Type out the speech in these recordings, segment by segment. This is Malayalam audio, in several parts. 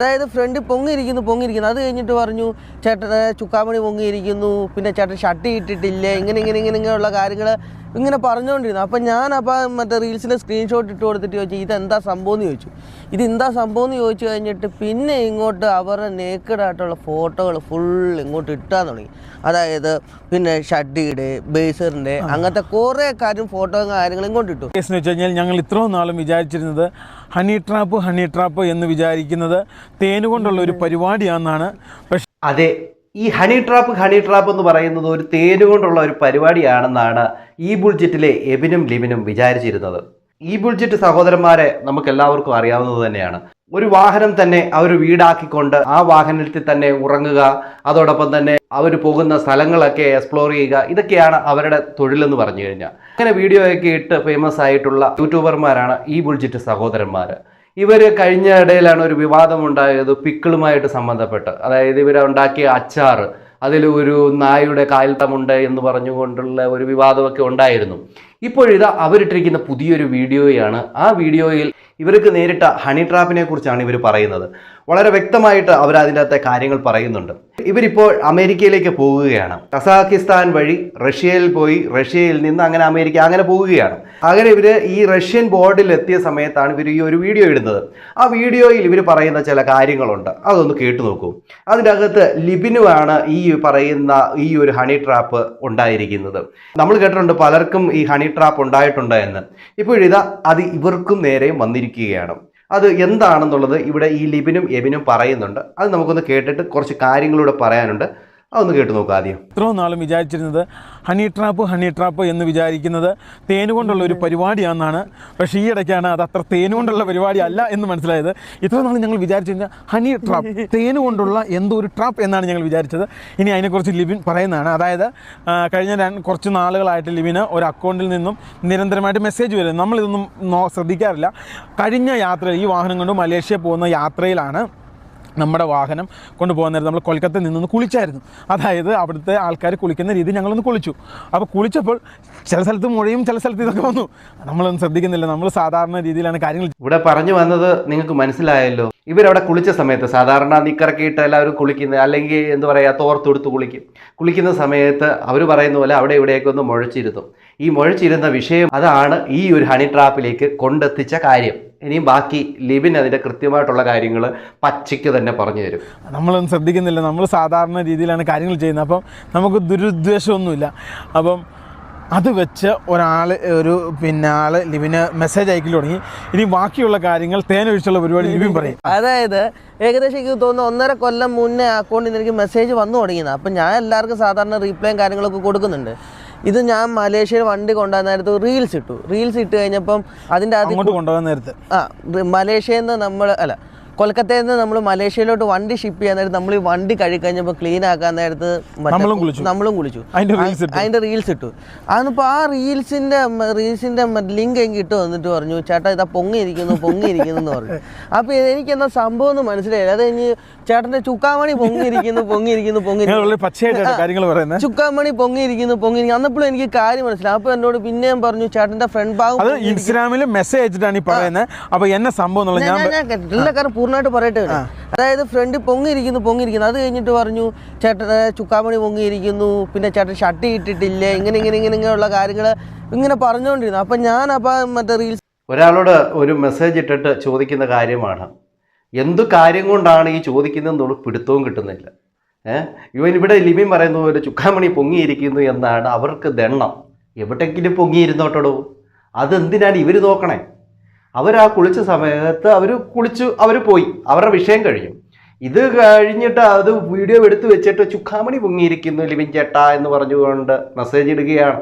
അതായത് ഫ്രണ്ട് പൊങ്ങിയിരിക്കുന്നു പൊങ്ങിയിരിക്കുന്നു. അത് കഴിഞ്ഞിട്ട് പറഞ്ഞു ചേട്ടൻ ചുക്കാമണി പൊങ്ങിയിരിക്കുന്നു. പിന്നെ ചേട്ടൻ ഷട്ട് ഇട്ടിട്ടില്ല. ഇങ്ങനെ ഇങ്ങനെ ഇങ്ങനെ ഇങ്ങനെയുള്ള കാര്യങ്ങൾ ഇങ്ങനെ പറഞ്ഞുകൊണ്ടിരുന്നു. അപ്പം ഞാൻ അപ്പം മറ്റേ റീൽസിന്റെ സ്ക്രീൻഷോട്ട് ഇട്ട് കൊടുത്തിട്ട് ചോദിച്ചു ഇതെന്താ സംഭവം? എന്ന് ചോദിച്ചു. ഇത് എന്താ സംഭവം എന്ന് ചോദിച്ചു കഴിഞ്ഞിട്ട് പിന്നെ ഇങ്ങോട്ട് അവരുടെ നേക്കഡായിട്ടുള്ള ഫോട്ടോകൾ ഫുൾ ഇങ്ങോട്ട് ഇട്ടാൻ തുടങ്ങി. അതായത് പിന്നെ ഷഡ്ഡിയുടെ ബേസറിന്റെ അങ്ങനത്തെ കുറേ കാര്യം ഫോട്ടോ കാര്യങ്ങൾ ഇങ്ങോട്ട് ഇട്ടു. കേസ് എന്ന് വെച്ച് കഴിഞ്ഞാൽ ഞങ്ങൾ ഇത്രയും നാളും വിചാരിച്ചിരുന്നത് ഹണി ട്രാപ്പ് ഹണി ട്രാപ്പ് എന്ന് വിചാരിക്കുന്നത് തേനുകൊണ്ടുള്ള ഒരു പരിപാടിയാണെന്നാണ്. പക്ഷേ അതെ ഈ ഹണി ട്രാപ്പ് ഹണി ട്രാപ്പ് എന്ന് പറയുന്നത് ഒരു തേനുകൊണ്ടുള്ള ഒരു പരിപാടിയാണെന്നാണ് ഈ ബുൾജിറ്റിലെ എബിനും ലിബിനും വിചാരിച്ചിരുന്നത്. ഈ ബുൾജിറ്റ് സഹോദരന്മാരെ നമുക്ക് എല്ലാവർക്കും അറിയാവുന്നത് തന്നെയാണ്. ഒരു വാഹനം തന്നെ അവർ വീടാക്കിക്കൊണ്ട് ആ വാഹനത്തിൽ തന്നെ ഉറങ്ങുക അതോടൊപ്പം തന്നെ അവർ പോകുന്ന സ്ഥലങ്ങളൊക്കെ എക്സ്പ്ലോർ ചെയ്യുക ഇതൊക്കെയാണ് അവരുടെ തൊഴിലെന്ന് പറഞ്ഞു കഴിഞ്ഞാൽ. അങ്ങനെ വീഡിയോയൊക്കെ ഇട്ട് ഫേമസ് ആയിട്ടുള്ള യൂട്യൂബർമാരാണ് ഈ ബുൾജിറ്റ് സഹോദരന്മാർ ഇവർ കഴിഞ്ഞ ഇടയിലാണ് ഒരു വിവാദമുണ്ടായത് പിക്കിളുമായിട്ട് സംബന്ധപ്പെട്ട്. അതായത് ഇവർ ഉണ്ടാക്കിയ അച്ചാർ അതിൽ ഒരു നായുടെ കാൽത്തമുണ്ട് എന്ന് പറഞ്ഞുകൊണ്ടുള്ള ഒരു വിവാദമൊക്കെ ഉണ്ടായിരുന്നു. ഇപ്പോഴിതാ അവരിട്ടിരിക്കുന്ന പുതിയൊരു വീഡിയോയാണ്. ആ വീഡിയോയിൽ ഇവർക്ക് നേരിട്ട ഹണി ട്രാപ്പിനെ കുറിച്ചാണ് ഇവർ പറയുന്നത്. വളരെ വ്യക്തമായിട്ട് അവർ അതിന്റെ അകത്തെ കാര്യങ്ങൾ പറയുന്നുണ്ട്. ഇവരിപ്പോൾ അമേരിക്കയിലേക്ക് പോവുകയാണ്. കസാഖിസ്ഥാൻ വഴി റഷ്യയിൽ പോയി റഷ്യയിൽ നിന്ന് അങ്ങനെ അമേരിക്ക അങ്ങനെ പോവുകയാണ്. അങ്ങനെ ഇവർ ഈ റഷ്യൻ ബോർഡിൽ എത്തിയ സമയത്താണ് ഇവർ ഈ ഒരു വീഡിയോ ഇടുന്നത്. ആ വീഡിയോയിൽ ഇവർ പറയുന്ന ചില കാര്യങ്ങളുണ്ട്. അതൊന്ന് കേട്ടു നോക്കൂ. അതിന്റെ അകത്ത് ലിബിനുമാണ് ഈ പറയുന്ന ഈ ഒരു ഹണി ട്രാപ്പ് ഉണ്ടായിരിക്കുന്നത്. നമ്മൾ കേട്ടിട്ടുണ്ട് പലർക്കും ഈ ഹണി ട്രാപ്പ് ഉണ്ടായിട്ടുണ്ട് എന്ന്. ഇപ്പോഴിതാ അത് ഇവർക്കും നേരെയും വന്നിരിക്കുകയാണ്. അത് എന്താണെന്നുള്ളത് ഇവിടെ ഈ ലിബിനും എബിനും പറയുന്നുണ്ട്. അത് നമുക്കൊന്ന് കേട്ടിട്ട് കുറച്ച് കാര്യങ്ങളൂടെ പറയാനുണ്ട്. അതൊന്ന് കേട്ട് നോക്കുക ആദ്യം. ഇത്രയും നാളും വിചാരിച്ചിരുന്നത് ഹണി ട്രാപ്പ് ഹണി ട്രാപ്പ് എന്ന് വിചാരിക്കുന്നത് തേനുകൊണ്ടുള്ള ഒരു പരിപാടിയാണെന്നാണ്. പക്ഷേ ഈ ഇടയ്ക്കാണ് അത് അത്ര തേനുകൊണ്ടുള്ള പരിപാടി അല്ല എന്ന് മനസ്സിലായത്. ഇത്രയും നാൾ ഞങ്ങൾ വിചാരിച്ചിരുന്നത് ഹണി ട്രാപ്പ് തേനുകൊണ്ടുള്ള എന്തോ ഒരു ട്രാപ്പ് എന്നാണ് ഞങ്ങൾ വിചാരിച്ചത്. ഇനി അതിനെക്കുറിച്ച് ലിബിൻ പറയുന്നതാണ്. അതായത് കഴിഞ്ഞ കുറച്ച് നാളുകളായിട്ട് ലിബിന് ഒരു അക്കൗണ്ടിൽ നിന്നും നിരന്തരമായിട്ട് മെസ്സേജ് വരും നമ്മളിതൊന്നും ശ്രദ്ധിക്കാറില്ല. കഴിഞ്ഞ യാത്ര ഈ വാഹനം കൊണ്ട് മലേഷ്യ പോകുന്ന യാത്രയിലാണ് നമ്മുടെ വാഹനം കൊണ്ടുപോകാൻ നേരം നമ്മൾ കൊൽക്കത്തയിൽ നിന്നൊന്ന് കുളിച്ചായിരുന്നു. അതായത് അവിടുത്തെ ആൾക്കാർ കുളിക്കുന്ന രീതി ഞങ്ങളൊന്ന് കുളിച്ചു. അപ്പോൾ കുളിച്ചപ്പോൾ ചില സ്ഥലത്ത് മുഴയും ചില സ്ഥലത്ത് ഇതൊക്കെ വന്നു. നമ്മളൊന്നും ശ്രദ്ധിക്കുന്നില്ല. നമ്മൾ സാധാരണ രീതിയിലാണ് കാര്യങ്ങൾ ഇവിടെ പറഞ്ഞു വന്നത് നിങ്ങൾക്ക് മനസ്സിലായല്ലോ. ഇവരവിടെ കുളിച്ച സമയത്ത് സാധാരണ നിക്കറൊക്കെ ഇട്ട് എല്ലാവരും കുളിക്കുന്നത് അല്ലെങ്കിൽ എന്താ പറയുക തോർത്തെടുത്ത് കുളിക്കും. കുളിക്കുന്ന സമയത്ത് അവർ പറയുന്ന പോലെ അവിടെ ഇവിടെയൊക്കെ ഒന്ന് മുഴച്ചിരുന്നു ഈ മുഴച്ചിരുന്ന വിഷയം അതാണ് ഈ ഒരു ഹണി ട്രാപ്പിലേക്ക് കൊണ്ടെത്തിച്ച കാര്യം. ഇനിയും ബാക്കി ലിബിൻ അതിന്റെ കൃത്യമായിട്ടുള്ള കാര്യങ്ങൾ പച്ചയ്ക്ക് തന്നെ പറഞ്ഞു തരും. നമ്മളൊന്നും ശ്രദ്ധിക്കുന്നില്ല. നമ്മൾ സാധാരണ രീതിയിലാണ് കാര്യങ്ങൾ ചെയ്യുന്നത്. അപ്പം നമുക്ക് ദുരുദ്ദേശമൊന്നുമില്ല. അപ്പം അത് വെച്ച് ഒരാൾ ഒരു പിന്നെ ആൾ ലിബിന് മെസ്സേജ് അയക്കി തുടങ്ങി. ഇനി ബാക്കിയുള്ള കാര്യങ്ങൾ തേനൊഴിച്ചുള്ള പരിപാടി ലിബിൻ പറയും. അതായത് ഏകദേശം എനിക്ക് തോന്നുന്നു ഒന്നര കൊല്ലം മുന്നേ അക്കൗണ്ടിൽ നിന്ന് എനിക്ക് മെസ്സേജ് വന്നു തുടങ്ങിയത്. അപ്പം ഞാൻ എല്ലാവർക്കും സാധാരണ റീപ്ലേയും കാര്യങ്ങളൊക്കെ കൊടുക്കുന്നുണ്ട്. ഇത് ഞാൻ മലേഷ്യയിൽ വണ്ടി കൊണ്ടുവന്ന നേരത്ത് റീൽസ് ഇട്ടു. റീൽസ് ഇട്ട് കഴിഞ്ഞപ്പം അതിന്റെ അത് കൊണ്ടുപോകാൻ നേരത്തെ. ആ മലേഷ്യയിൽ നിന്ന് നമ്മൾ അല്ല കൊൽക്കത്തയിൽ നിന്ന് നമ്മൾ മലേഷ്യയിലോട്ട് വണ്ടി ഷിപ്പ് ചെയ്യാൻ നേരത്ത് നമ്മൾ ഈ വണ്ടി കഴുകി കഴിഞ്ഞപ്പോൾ ക്ലീൻ ആക്കാൻ നേരത്ത് നമ്മളും കുളിച്ചു. അതിന്റെ റീൽസ് ഇട്ടു. അതിനിപ്പോൾ ആ റീൽസിന്റെ റീൽസിന്റെ ലിങ്ക് എനിക്ക് ഇട്ട് വന്നിട്ട് പറഞ്ഞു ചേട്ടാ ഇതാ പൊങ്ങിയിരിക്കുന്നു പൊങ്ങിയിരിക്കുന്നു എന്ന് പറഞ്ഞു. അപ്പോൾ എനിക്ക് എന്താ സംഭവം എന്ന് മനസ്സിലായില്ല. അത് കഴിഞ്ഞ് ചേട്ടന്റെ ചുക്കാമണി പൊങ്ങിയിരിക്കുന്നു പൊങ്ങിയിരിക്കുന്നു പൊങ്ങിയിരിക്കുന്നു. ചുക്കാമണി പൊങ്ങിയിരിക്കുന്നു പൊങ്ങിയിരിക്കുന്നു. അന്നപ്പോഴും എനിക്ക് കാര്യം മനസ്സിലായി. അപ്പോൾ എന്നോട് പിന്നെയും പറഞ്ഞു ചേട്ടന്റെ ഫ്രണ്ട് ഭാഗം. ഇൻസ്റ്റാഗ്രാമിൽ മെസ്സേജ് അയച്ചിട്ടാണ് ഈ പറയുന്നത് അപ്പോൾ എന്നെ സംഭവം ഞാൻ എല്ലാ കാര്യം പൂർണമായിട്ട് പറയട്ടെ. അതായത് ഫ്രണ്ട് പൊങ്ങിയിരിക്കുന്നു പൊങ്ങിയിരിക്കുന്നു. അത് കഴിഞ്ഞിട്ട് പറഞ്ഞു ചേട്ടൻ ചുക്കാമണി പൊങ്ങിയിരിക്കുന്നു. പിന്നെ ചേട്ടൻ ഷട്ടി ഇട്ടിട്ടില്ല? ഇങ്ങനെ ഇങ്ങനെ ഇങ്ങനെ ഇങ്ങനെയുള്ള കാര്യങ്ങൾ ഇങ്ങനെ പറഞ്ഞുകൊണ്ടിരുന്നു. അപ്പം ഞാൻ അപ്പം മറ്റേ റീൽസ് ഒരാളോട് ഒരു മെസ്സേജ് ഇട്ടിട്ട് ചോദിക്കുന്ന കാര്യമാണ്. എന്തു കാര്യം കൊണ്ടാണ് ഈ ചോദിക്കുന്നതെന്നുള്ള പിടുത്തവും കിട്ടുന്നില്ല. ഏഹ് ഇവൻ ഇവിടെ ലിബിൻ പറയുന്ന പോലെ ചുക്കാമണി പൊങ്ങിയിരിക്കുന്നു എന്നാണ് അവർക്ക് ദണ്ണം. എവിടെയെങ്കിലും പൊങ്ങിയിരുന്നോട്ടടോ. അതെന്തിനാണ് ഇവർ നോക്കണേ? അവർ ആ കുളിച്ച സമയത്ത് അവർ കുളിച്ചു അവർ പോയി. അവരുടെ വിഷയം കഴിഞ്ഞു. ഇത് കഴിഞ്ഞിട്ട് അത് വീഡിയോ എടുത്തു വെച്ചിട്ട് ചുക്കാമണി പൊങ്ങിയിരിക്കുന്നു ലിവിൻ ചേട്ടാ എന്ന് പറഞ്ഞുകൊണ്ട് മെസ്സേജ് ഇടുകയാണ്.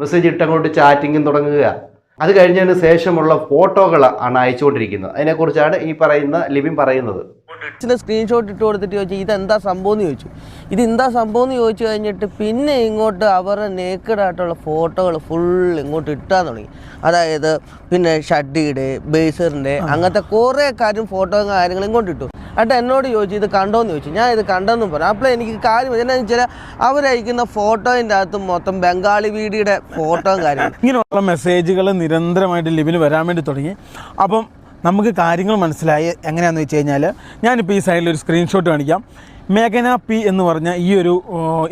മെസ്സേജ് ഇട്ടങ്ങോട്ട് ചാറ്റിങ്ങും തുടങ്ങുക. അത് കഴിഞ്ഞതിന് ശേഷമുള്ള ഫോട്ടോകൾ ആണ് അയച്ചുകൊണ്ടിരിക്കുന്നത്. അതിനെക്കുറിച്ചാണ് ഈ പറയുന്ന ലിവിൻ പറയുന്നത്. സ്ക്രീൻഷോട്ട് ഇട്ട് കൊടുത്തിട്ട് ചോദിച്ചു ഇതെന്താ സംഭവം എന്ന് ചോദിച്ചു. ഇത് എന്താ സംഭവം എന്ന് ചോദിച്ചു കഴിഞ്ഞിട്ട് പിന്നെ ഇങ്ങോട്ട് അവരുടെ നേക്കഡായിട്ടുള്ള ഫോട്ടോകൾ ഫുൾ ഇങ്ങോട്ട് ഇട്ടാൻ തുടങ്ങി. അതായത് പിന്നെ ഷഡ്ഡിയുടെ ബേസറിന്റെ അങ്ങനത്തെ കുറേ കാര്യം ഫോട്ടോയും കാര്യങ്ങളും ഇങ്ങോട്ട് ഇട്ടു. എന്നിട്ട് എന്നോട് ചോദിച്ചു ഇത് കണ്ടോന്ന് ചോദിച്ചു. ഞാൻ ഇത് കണ്ടെന്നും പറഞ്ഞു. അപ്പോൾ എനിക്ക് കാര്യം എന്നാന്ന് വെച്ചാൽ അവരയക്കുന്ന ഫോട്ടോയിന്റെ അകത്ത് മൊത്തം ബംഗാളി വീടിയുടെ ഫോട്ടോയും കാര്യങ്ങളും. ഇങ്ങനെയുള്ള മെസ്സേജുകൾ നിരന്തരമായിട്ട് ലിബിന് വരാൻ വേണ്ടി തുടങ്ങി. അപ്പം നമുക്ക് കാര്യങ്ങൾ മനസ്സിലായി എങ്ങനെയാണെന്ന് വെച്ച് കഴിഞ്ഞാൽ ഞാനിപ്പോൾ ഈ സൈഡിൽ ഒരു സ്ക്രീൻഷോട്ട് കാണിക്കാം. മേഘന പി എന്ന് പറഞ്ഞ ഈ ഒരു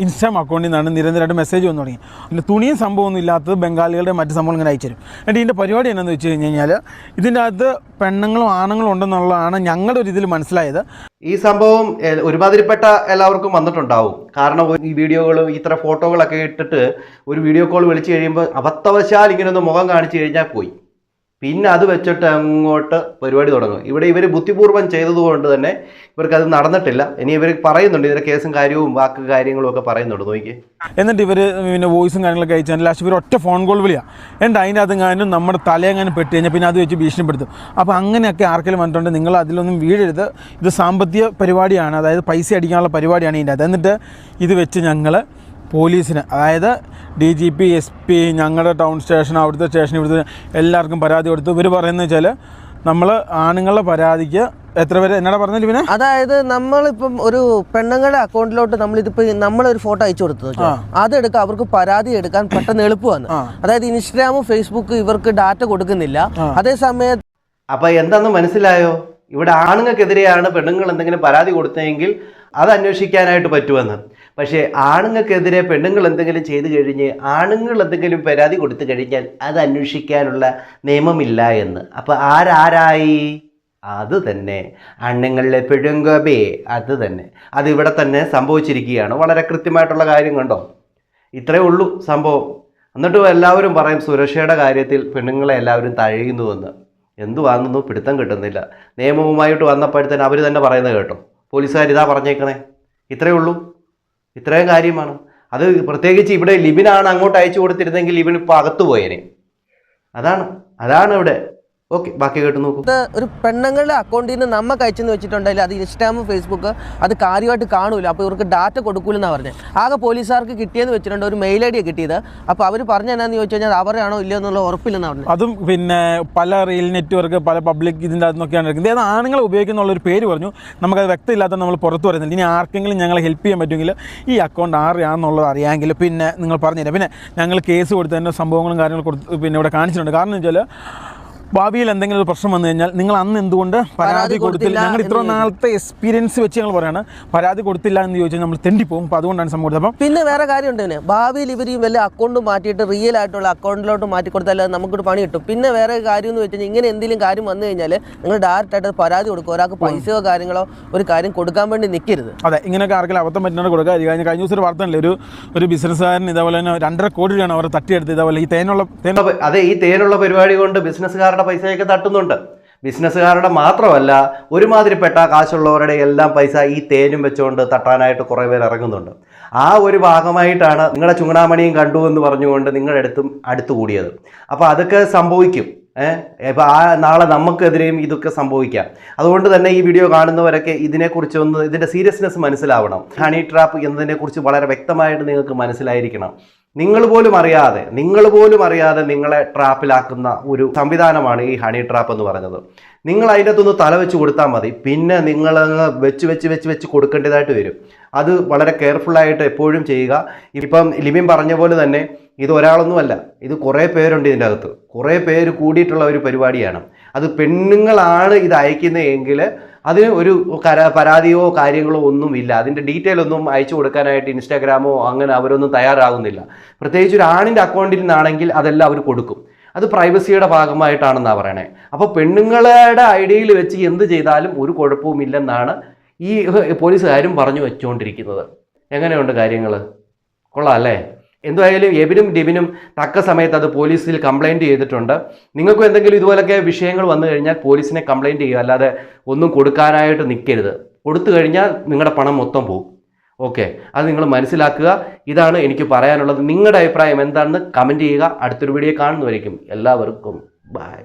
ഇൻസ്റ്റാം അക്കൗണ്ടിൽ നിന്നാണ് നിരന്തരമായിട്ട് മെസ്സേജ് വന്നു തുടങ്ങി. അതിന്റെ തുണിയും സംഭവമൊന്നും ഇല്ലാത്തത് ബംഗാളികളുടെ മറ്റ് സംഭവം ഇങ്ങനെ അയച്ചു തരും. എന്നിട്ട് ഇതിന്റെ പരിപാടി എന്നാന്ന് വെച്ച് കഴിഞ്ഞ് കഴിഞ്ഞാൽ ഇതിന്റെ അകത്ത് പെണ്ണുങ്ങളും ആണുങ്ങളും ഉണ്ടെന്നുള്ളതാണ് ഞങ്ങളുടെ ഒരു ഇതിൽ മനസ്സിലായത്. ഈ സംഭവം ഒരുമാതിരിപ്പെട്ട എല്ലാവർക്കും വന്നിട്ടുണ്ടാവും. കാരണം ഈ വീഡിയോകളും ഇത്ര ഫോട്ടോകളൊക്കെ ഇട്ടിട്ട് ഒരു വീഡിയോ കോൾ വിളിച്ചു കഴിയുമ്പോൾ അബദ്ധവശാൽ ഇങ്ങനെ ഒന്ന് മുഖം കാണിച്ചു കഴിഞ്ഞാൽ പോയി. പിന്നെ അത് വെച്ചിട്ട് അങ്ങോട്ട് പരിപാടി തുടങ്ങും. ഇവിടെ ഇവർ ബുദ്ധിപൂർവം ചെയ്തതുകൊണ്ട് തന്നെ ഇവർക്ക് അത് നടന്നിട്ടില്ല. ഇനി ഇവർ പറയുന്നുണ്ട് ഇതിന്റെ കേസും കാര്യവും വാക്ക് കാര്യങ്ങളും ഒക്കെ പറയുന്നുണ്ട്. നോക്കി എന്നിട്ട് ഇവർ പിന്നെ വോയിസും കാര്യങ്ങളൊക്കെ അയച്ചാൽ ലാസ്റ്റ് ഇവർ ഒറ്റ ഫോൺ കോൾ വിളിയാ. എന്നിട്ട് അതിന്റെ അത് ഞാനും നമ്മുടെ തലയെങ്ങാനും പെട്ട് കഴിഞ്ഞാൽ പിന്നെ അത് വെച്ച് ഭീഷണിപ്പെടുത്തും. അപ്പോൾ അങ്ങനെയൊക്കെ ആർക്കെങ്കിലും വന്നിട്ടുണ്ട് നിങ്ങൾ അതിലൊന്നും വീഴരുത്. ഇത് സാമ്പത്തിക പരിപാടിയാണ് അതായത് പൈസ അടിക്കാനുള്ള പരിപാടിയാണ് ഇതിന്റെ അത് എന്നിട്ട് ഇത് വെച്ച് ഞങ്ങൾ പോലീസിന്. അതായത് D G P S P ഞങ്ങളുടെ ടൗൺ സ്റ്റേഷൻ അവിടുത്തെ സ്റ്റേഷൻ ഇവിടുത്തെ എല്ലാവർക്കും പരാതി കൊടുത്തു. ഇവർ പറയുന്നത് വെച്ചാൽ നമ്മൾ ആണുങ്ങളുടെ പരാതിക്ക് എത്ര പേര്? എന്നോട് പറഞ്ഞില്ല പിന്നെ അതായത് നമ്മളിപ്പം ഒരു പെണ്ണുങ്ങളുടെ അക്കൗണ്ടിലോട്ട് നമ്മളിതിപ്പോ നമ്മളൊരു ഫോട്ടോ അയച്ചു കൊടുത്തു അത് അതെടുക്കാൻ അവർക്ക് പരാതി എടുക്കാൻ പെട്ടെന്ന് എളുപ്പമാണ്. അതായത് ഇൻസ്റ്റാഗ്രാമും ഫേസ്ബുക്ക് ഇവർക്ക് ഡാറ്റ കൊടുക്കുന്നില്ല. അതേസമയത്ത് അപ്പൊ എന്താന്ന് മനസ്സിലായോ? ഇവിടെ ആണുങ്ങൾക്കെതിരെയാണ് പെണ്ണുങ്ങൾ എന്തെങ്കിലും പരാതി കൊടുത്തതെങ്കിൽ അത് അന്വേഷിക്കാനായിട്ട് പറ്റുമെന്ന്. പക്ഷേ ആണുങ്ങൾക്കെതിരെ പെണ്ണുങ്ങൾ എന്തെങ്കിലും ചെയ്തു കഴിഞ്ഞ് ആണുങ്ങൾ എന്തെങ്കിലും പരാതി കൊടുത്തു കഴിഞ്ഞാൽ അത് അന്വേഷിക്കാനുള്ള നിയമമില്ല എന്ന്. അപ്പോൾ ആരാരായി? അത് തന്നെ. അണ്ണുങ്ങളിലെ പെഴുങ്കബേ അത് തന്നെ. അത് ഇവിടെ തന്നെ സംഭവിച്ചിരിക്കുകയാണ്. വളരെ കൃത്യമായിട്ടുള്ള കാര്യം കണ്ടോ? ഇത്രയേ ഉള്ളൂ സംഭവം. എന്നിട്ടും എല്ലാവരും പറയും സുരക്ഷയുടെ കാര്യത്തിൽ പെണ്ണുങ്ങളെ എല്ലാവരും തഴയുന്നുവെന്ന് വാങ്ങുന്നു, പിടുത്തം കിട്ടുന്നില്ല. നിയമവുമായിട്ട് വന്നപ്പോഴത്തേന് അവർ തന്നെ പറയുന്നത് കേട്ടോ. പോലീസുകാർ ഇതാ പറഞ്ഞേക്കണേ. ഇത്രയേ ഉള്ളൂ. ഇത്രയും കാര്യമാണ്. അത് പ്രത്യേകിച്ച് ഇവിടെ ലിബിനാണ് അങ്ങോട്ട് അയച്ചു കൊടുത്തിരുന്നെങ്കിൽ ലിബിൻ ഇപ്പോൾ അകത്തു പോയേനെ. അതാണ് അതാണ് ഇവിടെ ഓക്കെ ബാക്കി കേട്ട് നോക്കും. ഇത് ഒരു പെണ്ണുങ്ങളുടെ അക്കൗണ്ടിൽ നിന്ന് നമ്മക്ക് അയച്ചെന്ന് വെച്ചിട്ടുണ്ടെങ്കിൽ അത് ഇൻസ്റ്റാഗ്രാം ഫേസ്ബുക്ക് അത് കാര്യമായിട്ട് കാണൂല. അപ്പോൾ ഇവർക്ക് ഡാറ്റ കൊടുക്കൂലെന്നാണ് പറഞ്ഞത് ആകെ പോലീസുകാർക്ക് കിട്ടിയെന്ന് വെച്ചിട്ടുണ്ട് ഒരു മെയിൽ ഐ ഡി കിട്ടിയത്. അപ്പോൾ അവർ പറഞ്ഞു എന്നാന്ന് ചോദിച്ചു കഴിഞ്ഞാൽ അവരാണോ ഇല്ലയോ എന്നുള്ള ഉറപ്പില്ലെന്നാണ് പറഞ്ഞത് അതും പിന്നെ പല റീൽ നെറ്റ്വർക്ക് പല പബ്ലിക് ഇതിന്റെ അതൊക്കെയാണ് എടുക്കുന്നത് ഏത് ആണുങ്ങൾ ഉപയോഗിക്കുന്നുള്ള ഒരു പേര് പറഞ്ഞു. നമുക്കത് വ്യക്തമില്ലാത്ത നമ്മൾ പുറത്ത് പറയുന്നില്ല ഇനി ആർക്കെങ്കിലും ഞങ്ങളെ ഹെൽപ്പ് ചെയ്യാൻ പറ്റുമെങ്കിൽ ഈ അക്കൗണ്ട് ആരെയാണെന്നുള്ളത് അറിയാമെങ്കിൽ പിന്നെ നിങ്ങൾ പറഞ്ഞുതരാം. പിന്നെ ഞങ്ങൾ കേസ് കൊടുത്തതിന്റെ സംഭവങ്ങളും കാര്യങ്ങളും കൊടുത്ത് പിന്നെ ഇവിടെ കാണിച്ചിട്ടുണ്ട്. കാരണം എന്ന് വെച്ചാൽ ഭാവിയിൽ എന്തെങ്കിലും ഒരു പ്രശ്നം വന്നു കഴിഞ്ഞാൽ നിങ്ങൾ അന്ന് എന്തുകൊണ്ട് പരാതി കൊടുത്തില്ല? ഞങ്ങൾ ഇത്ര നാളത്തെ എക്സ്പീരിയൻസ് വെച്ച് ഞങ്ങൾ പറയാണ് പരാതി കൊടുത്തില്ല എന്ന് ചോദിച്ചാൽ നമ്മൾ തെണ്ടിപ്പോകും അപ്പോൾ അതുകൊണ്ടാണ് സംഭവം കൊടുത്തത്. അപ്പം പിന്നെ വേറെ കാര്യം ഉണ്ട് ഭാവിയിൽ ഇവർ ഈ വല്ല അക്കൗണ്ട് മാറ്റിയിട്ട് റിയൽ ആയിട്ടുള്ള അക്കൗണ്ടിലോട്ട് മാറ്റി കൊടുത്താൽ നമുക്കൊരു പണി കിട്ടും. പിന്നെ വേറെ കാര്യം എന്ന് വെച്ചാൽ ഇങ്ങനെ എന്തെങ്കിലും കാര്യം വന്നു കഴിഞ്ഞാൽ നിങ്ങൾ ഡയറക്റ്റ് ആയിട്ട് പരാതി കൊടുക്കുക. ഒരാൾക്ക് പൈസയോ കാര്യങ്ങളോ ഒരു കാര്യം കൊടുക്കാൻ വേണ്ടി നിൽക്കരുത് അതെ ഇങ്ങനെയൊക്കെ ആർക്കെങ്കിലും അബദ്ധം പറ്റുന്നത് കൊടുക്കുക. കഴിഞ്ഞ കഴിഞ്ഞ ദിവസം ഒരു വാർത്ത അല്ലേ ഒരു ഒരു ബിസിനസ്സുകാരൻ ഇതേപോലെ തന്നെ രണ്ടര കോടി രൂപയാണ് അവർ തട്ടിയെടുത്ത് ഇതേപോലെ ഈ തേനുള്ള തേൻ അതെ ഈ തേനുള്ള പരിപാടി കൊണ്ട് ബിസിനസ്സുകാരുടെ പൈസയൊക്കെ തട്ടുന്നുണ്ട്. ബിസിനസ്സുകാരുടെ മാത്രമല്ല ഒരുമാതിരിപ്പെട്ട കാശുള്ളവരുടെ എല്ലാം പൈസ ഈ തേനും വെച്ചുകൊണ്ട് തട്ടാനായിട്ട് കുറേ പേർ ഇറങ്ങുന്നുണ്ട്. ആ ഒരു ഭാഗമായിട്ടാണ് നിങ്ങളുടെ ചുങ്ങണാമണിയും കണ്ടു എന്ന് പറഞ്ഞുകൊണ്ട് നിങ്ങളുടെ അടുത്തും അടുത്തു കൂടിയത്. അപ്പോൾ അതൊക്കെ സംഭവിക്കും. ഇപ്പം ആ നാളെ നമുക്കെതിരെയും ഇതൊക്കെ സംഭവിക്കാം. അതുകൊണ്ട് തന്നെ ഈ വീഡിയോ കാണുന്നവരൊക്കെ ഇതിനെക്കുറിച്ച് ഒന്ന് ഇതിന്റെ സീരിയസ്നെസ് മനസ്സിലാവണം. ഹണി ട്രാപ്പ് എന്നതിനെക്കുറിച്ച് വളരെ വ്യക്തമായിട്ട് നിങ്ങൾക്ക് മനസ്സിലായിരിക്കണം. നിങ്ങൾ പോലും അറിയാതെ നിങ്ങൾ പോലും അറിയാതെ നിങ്ങളെ ട്രാപ്പിലാക്കുന്ന ഒരു സംവിധാനമാണ് ഈ ഹണി ട്രാപ്പ് എന്ന് പറയുന്നത് നിങ്ങൾ അതിന്റെ അകത്തൊന്ന് തല വെച്ച് കൊടുത്താൽ മതി. പിന്നെ നിങ്ങൾ വെച്ച് വെച്ച് വെച്ച് വെച്ച് കൊടുക്കേണ്ടതായിട്ട് വരും. അത് വളരെ കെയർഫുള്ളായിട്ട് എപ്പോഴും ചെയ്യുക. ഇപ്പം ലിബിൻ പറഞ്ഞ പോലെ തന്നെ ഇത് ഒരാളൊന്നുമല്ല ഇത് കുറേ പേരുണ്ട് ഇതിന്റെ അകത്ത്. കുറേ പേര് കൂടിയിട്ടുള്ള ഒരു പരിപാടിയാണ്. അത് പെണ്ണുങ്ങളാണ് ഇത് അയക്കുന്നതെങ്കിൽ അതിന് ഒരു പരാതിയോ കാര്യങ്ങളോ ഒന്നും ഇല്ല അതിന്റെ ഡീറ്റെയിൽ ഒന്നും അയച്ചു കൊടുക്കാനായിട്ട് ഇൻസ്റ്റാഗ്രാമോ അങ്ങനെ അവരൊന്നും തയ്യാറാകുന്നില്ല പ്രത്യേകിച്ച് ഒരു ആണിന്റെ അക്കൗണ്ടിൽ നിന്നാണെങ്കിൽ അതെല്ലാം അവർ കൊടുക്കും. അത് പ്രൈവസിയുടെ ഭാഗമായിട്ടാണെന്നാണ് പറയണേ. അപ്പോൾ പെണ്ണുങ്ങളുടെ ഐഡിയയിൽ വെച്ച് എന്ത് ചെയ്താലും ഒരു കുഴപ്പവുമില്ലെന്നാണ് ഈ പോലീസുകാരും പറഞ്ഞു വെച്ചുകൊണ്ടിരിക്കുന്നത് എങ്ങനെയുണ്ട് കാര്യങ്ങൾ കൊള്ളാം അല്ലേ? എന്തായാലും എബിനും ഡിബിനും തക്ക സമയത്ത് അത് പോലീസിൽ കംപ്ലൈന്റ് ചെയ്തിട്ടുണ്ട്. നിങ്ങൾക്കും എന്തെങ്കിലും ഇതുപോലൊക്കെ വിഷയങ്ങൾ വന്നു കഴിഞ്ഞാൽ പോലീസിനെ കംപ്ലൈന്റ് ചെയ്യുക അല്ലാതെ ഒന്നും കൊടുക്കാനായിട്ട് നിൽക്കരുത്. കൊടുത്തു കഴിഞ്ഞാൽ നിങ്ങളുടെ പണം മൊത്തം പോകും ഓക്കെ. അത് നിങ്ങൾ മനസ്സിലാക്കുക. ഇതാണ് എനിക്ക് പറയാനുള്ളത്. നിങ്ങളുടെ അഭിപ്രായം എന്താണെന്ന് കമന്റ് ചെയ്യുക. അടുത്തൊരു വീഡിയോ കാണുന്നവരേക്കും എല്ലാവർക്കും ബൈ